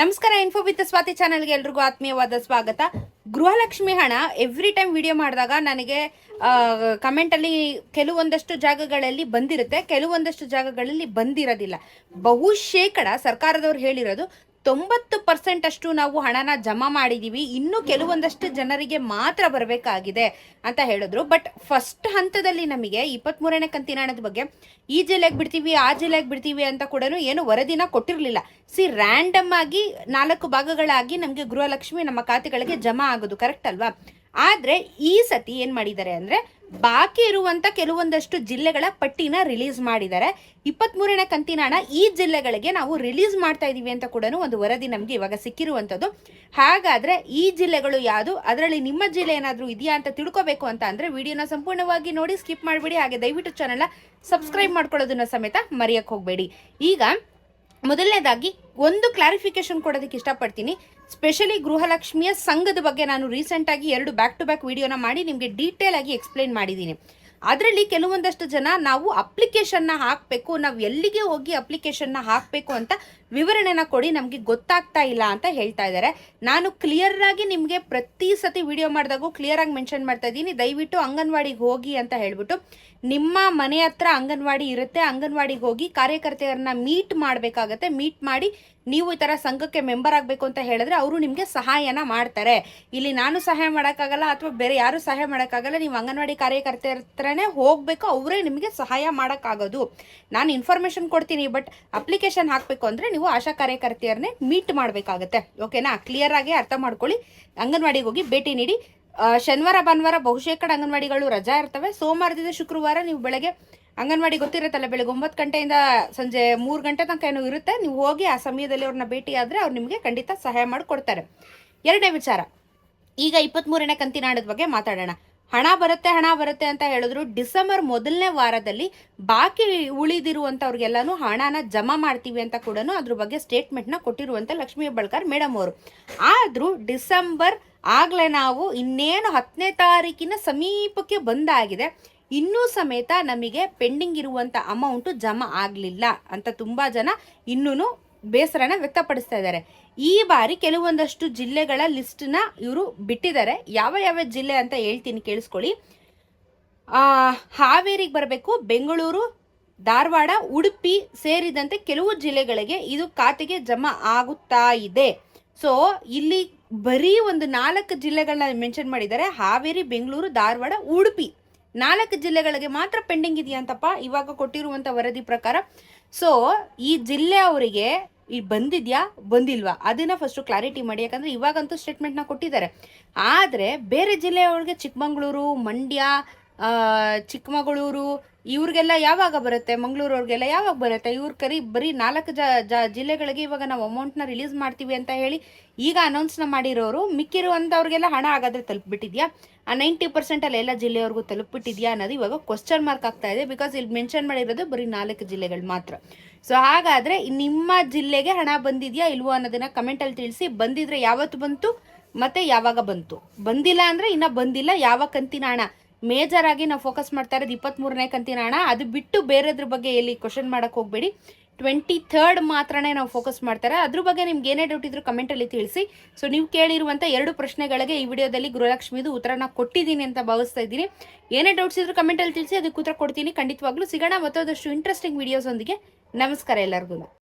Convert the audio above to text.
ನಮಸ್ಕಾರ info with Swati ಚಾನಲ್ಗೆ ಎಲ್ರಿಗೂ ಆತ್ಮೀಯವಾದ ಸ್ವಾಗತ. ಗೃಹಲಕ್ಷ್ಮಿ ಹಣ ಎವ್ರಿ ಟೈಮ್ ವಿಡಿಯೋ ಮಾಡಿದಾಗ ನನಗೆ ಕಮೆಂಟಲ್ಲಿ ಕೆಲವೊಂದಷ್ಟು ಜಾಗಗಳಲ್ಲಿ ಬಂದಿರುತ್ತೆ. ಕೆಲವೊಂದಷ್ಟು ಜಾಗಗಳಲ್ಲಿ ಬಂದಿರೋದಿಲ್ಲ. ಬಹುಶೇಕಡ ಸರ್ಕಾರದವ್ರು ಹೇಳಿರೋದು ತೊಂಬತ್ತು ಪರ್ಸೆಂಟ್ ಅಷ್ಟು ನಾವು ಹಣನ ಜಮಾ ಮಾಡಿದೀವಿ. ಇನ್ನು ಕೆಲವೊಂದಷ್ಟು ಜನರಿಗೆ ಮಾತ್ರ ಬರಬೇಕಾಗಿದೆ ಅಂತ ಹೇಳಿದ್ರು. ಬಟ್ ಫಸ್ಟ್ ಹಂತದಲ್ಲಿ ನಮಗೆ ಇಪ್ಪತ್ಮೂರನೇ ಕಂತಿನ ಹಣದ ಬಗ್ಗೆ, ಈ ಜಿಲ್ಲೆಗೆ ಬಿಡ್ತೀವಿ, ಆ ಜಿಲ್ಲೆಗೆ ಬಿಡ್ತೀವಿ ಅಂತ ಕೂಡ ಏನು ವರದಿನ ಕೊಟ್ಟಿರಲಿಲ್ಲ. ಸಿ ರ್ಯಾಂಡಮ್ ಆಗಿ ನಾಲ್ಕು ಭಾಗಗಳಾಗಿ ನಮಗೆ ಗೃಹಲಕ್ಷ್ಮಿ ನಮ್ಮ ಖಾತೆಗಳಿಗೆ ಜಮಾ ಆಗೋದು ಕರೆಕ್ಟ್ ಅಲ್ವಾ? ಆದ್ರೆ ಈ ಸತಿ ಏನು ಮಾಡಿದ್ದಾರೆ ಅಂದ್ರೆ ಬಾಕಿ ಇರುವಂತ ಕೆಲವೊಂದಷ್ಟು ಜಿಲ್ಲೆಗಳ ಪಟ್ಟಿನ ರಿಲೀಸ್ ಮಾಡಿದ್ದಾರೆ. ಇಪ್ಪತ್ಮೂರನೇ ಕಂತಿನ ಹಣ ಈ ಜಿಲ್ಲೆಗಳಿಗೆ ನಾವು ರಿಲೀಸ್ ಮಾಡ್ತಾ ಇದೀವಿ ಅಂತ ಕೂಡ ಒಂದು ವರದಿ ನಮಗೆ ಇವಾಗ ಸಿಕ್ಕಿರುವಂತದ್ದು. ಹಾಗಾದ್ರೆ ಈ ಜಿಲ್ಲೆಗಳು ಯಾವುದು? ಅದರಲ್ಲಿ ನಿಮ್ಮ ಜಿಲ್ಲೆ ಏನಾದರೂ ಇದೆಯಾ ಅಂತ ತಿಳ್ಕೊಬೇಕು ಅಂತ ಅಂದರೆ ವಿಡಿಯೋನ ಸಂಪೂರ್ಣವಾಗಿ ನೋಡಿ ಸ್ಕಿಪ್ ಮಾಡಬೇಡಿ. ಹಾಗೆ ದಯವಿಟ್ಟು ಚಾನಲ್ನ ಸಬ್ಸ್ಕ್ರೈಬ್ ಮಾಡ್ಕೊಳ್ಳೋದನ್ನ ಸಮೇತ ಮರೆಯಕ್ಕೆ ಹೋಗಬೇಡಿ. ಈಗ ಮೊದಲನೇದಾಗಿ, ಒಂದು ಕ್ಲಾರಿಫಿಕೇಶನ್ ಕೊಡೋದಕ್ಕೆ ಇಷ್ಟಪಡ್ತೀನಿ. ಸ್ಪೆಷಲಿ ಗೃಹಲಕ್ಷ್ಮಿಯ ಸಂಘದ ಬಗ್ಗೆ ನಾನು ರೀಸೆಂಟ್ ಆಗಿ ಎರಡು ಬ್ಯಾಕ್ ಟು ಬ್ಯಾಕ್ ವಿಡಿಯೋನ ಮಾಡಿ ನಿಮಗೆ ಡೀಟೇಲ್ ಆಗಿ ಎಕ್ಸ್ಪ್ಲೈನ್ ಮಾಡಿದ್ದೀನಿ. ಅದರಲ್ಲಿ ಕೆಲವೊಂದಷ್ಟು ಜನ ನಾವು ಅಪ್ಲಿಕೇಶನ್ನ ಹಾಕಬೇಕು, ನಾವು ಎಲ್ಲಿಗೆ ಹೋಗಿ ಅಪ್ಲಿಕೇಶನ್ನ ಹಾಕಬೇಕು ಅಂತ ವಿವರಣೆನ ಕೊಡಿ, ನಮಗೆ ಗೊತ್ತಾಗ್ತಾ ಇಲ್ಲ ಅಂತ ಹೇಳ್ತಾ ಇದ್ದಾರೆ. ನಾನು ಕ್ಲಿಯರ್ ಆಗಿ ನಿಮಗೆ ಪ್ರತಿ ಸತಿ ವಿಡಿಯೋ ಮಾಡಿದಾಗೂ ಕ್ಲಿಯರ್ ಆಗಿ ಮೆನ್ಷನ್ ಮಾಡ್ತಾ ಇದ್ದೀನಿ. ದಯವಿಟ್ಟು ಅಂಗನವಾಡಿಗೆ ಹೋಗಿ ಅಂತ ಹೇಳಿಬಿಟ್ಟು, ನಿಮ್ಮ ಮನೆ ಹತ್ರ ಅಂಗನವಾಡಿ ಇರುತ್ತೆ, ಅಂಗನವಾಡಿಗೆ ಹೋಗಿ ಕಾರ್ಯಕರ್ತೆಯರನ್ನ ಮೀಟ್ ಮಾಡಬೇಕಾಗತ್ತೆ. ಮೀಟ್ ಮಾಡಿ ನೀವು ಈ ಥರ ಸಂಘಕ್ಕೆ ಮೆಂಬರ್ ಆಗಬೇಕು ಅಂತ ಹೇಳಿದ್ರೆ ಅವರು ನಿಮಗೆ ಸಹಾಯನ ಮಾಡ್ತಾರೆ. ಇಲ್ಲಿ ನಾನು ಸಹಾಯ ಮಾಡೋಕ್ಕಾಗಲ್ಲ ಅಥವಾ ಬೇರೆ ಯಾರು ಸಹಾಯ ಮಾಡೋಕ್ಕಾಗಲ್ಲ, ನೀವು ಅಂಗನವಾಡಿ ಕಾರ್ಯಕರ್ತರ ಹತ್ರನೇ ಹೋಗಬೇಕು, ಅವರೇ ನಿಮಗೆ ಸಹಾಯ ಮಾಡೋಕ್ಕಾಗೋದು. ನಾನು ಇನ್ಫಾರ್ಮೇಷನ್ ಕೊಡ್ತೀನಿ ಬಟ್ ಅಪ್ಲಿಕೇಶನ್ ಹಾಕಬೇಕು ಅಂದರೆ ನೀವು ಆಶಾ ಕಾರ್ಯಕರ್ತೆಯರನ್ನೇ ಮೀಟ್ ಮಾಡಬೇಕಾಗತ್ತೆ. ಓಕೆನಾ ಕ್ಲಿಯರ್ ಆಗಿ ಅರ್ಥ ಮಾಡ್ಕೊಳ್ಳಿ. ಅಂಗನವಾಡಿಗೆ ಹೋಗಿ ಭೇಟಿ ನೀಡಿ. ಶನಿವಾರ, ಭಾನುವಾರ ಬಹುಶೇಕಡ ಅಂಗನವಾಡಿಗಳು ರಜಾ ಇರ್ತವೆ. ಸೋಮವಾರದಿಂದ ಶುಕ್ರವಾರ ನೀವು ಬೆಳಗ್ಗೆ ಅಂಗನವಾಡಿ ಗೊತ್ತಿರುತ್ತಲ್ಲ, ಬೆಳಗ್ಗೆ ಒಂಬತ್ತು ಗಂಟೆಯಿಂದ ಸಂಜೆ ಮೂರು ಗಂಟೆ ತನಕ ಏನೋ ಇರುತ್ತೆ, ನೀವು ಹೋಗಿ ಆ ಸಮಯದಲ್ಲಿ ಅವ್ರನ್ನ ಭೇಟಿ ಆದರೆ ಅವ್ರು ನಿಮಗೆ ಖಂಡಿತ ಸಹಾಯ ಮಾಡಿಕೊಡ್ತಾರೆ. ಎರಡನೇ ವಿಚಾರ. ಈಗ ಇಪ್ಪತ್ತ್ಮೂರನೇ ಕಂತಿನ ಹಣದ ಬಗ್ಗೆ ಮಾತಾಡೋಣ. ಹಣ ಬರುತ್ತೆ ಹಣ ಬರುತ್ತೆ ಅಂತ ಹೇಳಿದ್ರು ಡಿಸೆಂಬರ್ ಮೊದಲನೇ ವಾರದಲ್ಲಿ ಬಾಕಿ ಉಳಿದಿರುವಂಥವ್ರಿಗೆಲ್ಲನೂ ಹಣನ ಜಮಾ ಮಾಡ್ತೀವಿ ಅಂತ ಕೂಡ ಅದ್ರ ಬಗ್ಗೆ ಸ್ಟೇಟ್ಮೆಂಟ್ನ ಕೊಟ್ಟಿರುವಂಥ ಲಕ್ಷ್ಮೀ ಬಳ್ಕರ್ ಮೇಡಮ್ ಅವರು. ಆದರೂ ಡಿಸೆಂಬರ್ ಆಗಲೇ ನಾವು ಇನ್ನೇನು ಹತ್ತನೇ ತಾರೀಕಿನ ಸಮೀಪಕ್ಕೆ ಬಂದಾಗಿದೆ, ಇನ್ನೂ ಸಮೇತ ನಮಗೆ ಪೆಂಡಿಂಗ್ ಇರುವಂಥ ಅಮೌಂಟು ಜಮಾ ಆಗಲಿಲ್ಲ ಅಂತ ತುಂಬ ಜನ ಇನ್ನೂ ಬೇಸರನ ವ್ಯಕ್ತಪಡಿಸ್ತಾ ಇದ್ದಾರೆ. ಈ ಬಾರಿ ಕೆಲವೊಂದಷ್ಟು ಜಿಲ್ಲೆಗಳ ಲಿಸ್ಟ್ನ ಇವರು ಬಿಟ್ಟಿದ್ದಾರೆ. ಯಾವ ಯಾವ ಜಿಲ್ಲೆ ಅಂತ ಹೇಳ್ತೀನಿ ಕೇಳಿಸ್ಕೊಳ್ಳಿ. ಹಾವೇರಿಗೆ ಬರಬೇಕು, ಬೆಂಗಳೂರು, ಧಾರವಾಡ, ಉಡುಪಿ ಸೇರಿದಂತೆ ಕೆಲವು ಜಿಲ್ಲೆಗಳಿಗೆ ಇದು ಖಾತೆಗೆ ಜಮಾ ಆಗುತ್ತಾ ಇದೆ. ಸೊ ಇಲ್ಲಿ ಬರೀ ಒಂದು ನಾಲ್ಕು ಜಿಲ್ಲೆಗಳನ್ನ ಮೆನ್ಷನ್ ಮಾಡಿದ್ದಾರೆ. ಹಾವೇರಿ, ಬೆಂಗಳೂರು, ಧಾರವಾಡ, ಉಡುಪಿ. ನಾಲ್ಕು ಜಿಲ್ಲೆಗಳಿಗೆ ಮಾತ್ರ ಪೆಂಡಿಂಗ್ ಇದೆಯಂತಪ್ಪ. ಇವಾಗ ಕೊಟ್ಟಿರುವಂಥ ವರದಿ ಪ್ರಕಾರ. ಸೊ ಈ ಜಿಲ್ಲೆ ಅವರಿಗೆ ಈ ಬಂದಿದ್ಯಾ? ಬಂದಿಲ್ವಾ? ಅದನ್ನ ಫಸ್ಟು ಕ್ಲಾರಿಟಿ ಮಾಡಿ. ಯಾಕಂದ್ರೆ ಇವಾಗಂತೂ ಸ್ಟೇಟ್ಮೆಂಟ್ನ ಕೊಟ್ಟಿದ್ದಾರೆ. ಆದರೆ ಬೇರೆ ಜಿಲ್ಲೆಯವ್ರಿಗೆ ಚಿಕ್ಕಮಗಳೂರು, ಮಂಡ್ಯ ಚಿಕ್ಕಮಗಳೂರು ಇವ್ರಿಗೆಲ್ಲ ಯಾವಾಗ ಬರುತ್ತೆ? ಮಂಗಳೂರವ್ರಿಗೆಲ್ಲ ಯಾವಾಗ ಬರುತ್ತೆ? ಇವ್ರ ಕರಿ ಬರೀ ನಾಲ್ಕು ಜ ಜಿಲ್ಲೆಗಳಿಗೆ ಇವಾಗ ನಾವು ಅಮೌಂಟ್ನ ರಿಲೀಸ್ ಮಾಡ್ತೀವಿ ಅಂತ ಹೇಳಿ ಈಗ ಅನೌನ್ಸ್ನ ಮಾಡಿರೋರು ಮಿಕ್ಕಿರುವಂಥವ್ರಿಗೆಲ್ಲ ಹಣ ಆಗಾದ್ರೆ ತಲುಪಿಬಿಟ್ಟಿದ್ಯಾ? ಆ ನೈಂಟಿ ಪರ್ಸೆಂಟಲ್ಲಿ ಎಲ್ಲ ಜಿಲ್ಲೆಯವ್ರಿಗೂ ತಲುಪಿಬಿಟ್ಟಿದ್ಯಾ ಅನ್ನೋದು ಇವಾಗ ಕ್ವಶನ್ ಮಾರ್ಕ್ ಆಗ್ತಾ ಇದೆ ಬಿಕಾಸ್ ಇಲ್ಲಿ ಮೆನ್ಷನ್ ಮಾಡಿರೋದು ಬರೀ ನಾಲ್ಕು ಜಿಲ್ಲೆಗಳು ಮಾತ್ರ. ಸೊ ಹಾಗಾದ್ರೆ ನಿಮ್ಮ ಜಿಲ್ಲೆಗೆ ಹಣ ಬಂದಿದೆಯಾ ಇಲ್ವೋ ಅನ್ನೋದನ್ನ ಕಮೆಂಟಲ್ಲಿ ತಿಳಿಸಿ. ಬಂದಿದ್ರೆ ಯಾವತ್ತು ಬಂತು? ಮತ್ತೆ ಯಾವಾಗ ಬಂತು? ಬಂದಿಲ್ಲ ಅಂದ್ರೆ ಇನ್ನ ಬಂದಿಲ್ಲ. ಯಾವ ಕಂತಿನ ಹಣ? ಮೇಜರ್ ಆಗಿ ನಾವು ಫೋಕಸ್ ಮಾಡ್ತಾ ಇರೋದು ಇಪ್ಪತ್ತ್ಮೂರನೇ ಕಂತಿನ ಹಣ. ಅದು ಬಿಟ್ಟು ಬೇರೆದ್ರ ಬಗ್ಗೆ ಎಲ್ಲಿ ಕ್ವಶನ್ ಮಾಡಕ್ ಹೋಗಬೇಡಿ. ಟ್ವೆಂಟಿ ಥರ್ಡ್ ಮಾತ್ರನೇ ನಾವು ಫೋಕಸ್ ಮಾಡ್ತಾರೆ. ಅದ್ರ ಬಗ್ಗೆ ನಿಮ್ಗೆ ಏನೇ ಡೌಟ್ ಇದ್ರು ಕಮೆಂಟಲ್ಲಿ ತಿಳಿಸಿ. ಸೊ ನೀವು ಕೇಳಿರುವಂಥ ಎರಡು ಪ್ರಶ್ನೆಗಳಿಗೆ ಈ ವಿಡಿಯೋದಲ್ಲಿ ಗೃಹಲಕ್ಷ್ಮಿದು ಉತ್ತರನ ಕೊಟ್ಟಿದ್ದೀನಿ ಅಂತ ಭಾವಿಸ್ತಾ ಇದ್ದೀನಿ. ಏನೇ ಡೌಟ್ಸ್ ಇದ್ರು ಕಮೆಂಟಲ್ಲಿ ತಿಳಿಸಿ, ಅದಕ್ಕೆ ಉತ್ತರ ಕೊಡ್ತೀನಿ. ಖಂಡಿತವಾಗ್ಲೂ ಸಿಗೋಣ ಮತ್ತೊಂದಷ್ಟು ಇಂಟ್ರೆಸ್ಟಿಂಗ್ ವಿಡಿಯೋಸ್ ಒಂದಿಗೆ. ನಮಸ್ಕಾರ ಎಲ್ಲರಿಗೂ